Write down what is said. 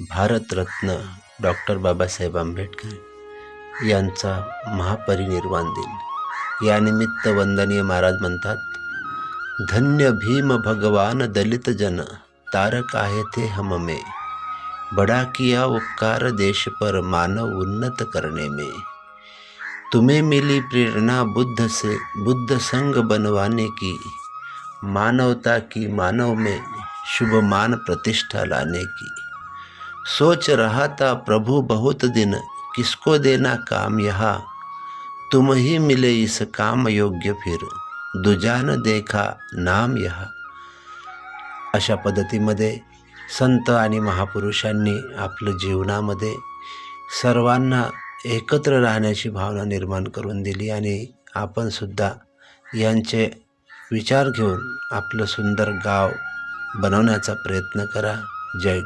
Bharat Ratna doctor Babasaheb Ambedkar यांचा महापरिनिर्वाण दिन. यानिमित्त वंदनीय महाराज म्हणतात धन्य भीम भगवान दलित जन तारक आहे थे हम में बड़ा किया उपकार देश पर मानव उन्नत करने में. तुम्हें मिली प्रेरणा बुद्ध से बुद्ध संग बनवाने की मानवता की मानव में शुभ मान प्रतिष्ठा लाने की. सोच रहा था प्रभु बहुत दिन किसको देना काम यहाँ? तुम ही मिले इस काम योग्य फिर दुजान देखा नाम यहा। अशा पद्धतीमध्ये संत आणि महापुरुषांनी आपलं जीवनामध्ये सर्वांना एकत्र राहण्याची भावना निर्माण करून दिली आणि आपणसुद्धा यांचे विचार घेऊन आपलं सुंदर गाव बनवण्याचा प्रयत्न करा. जय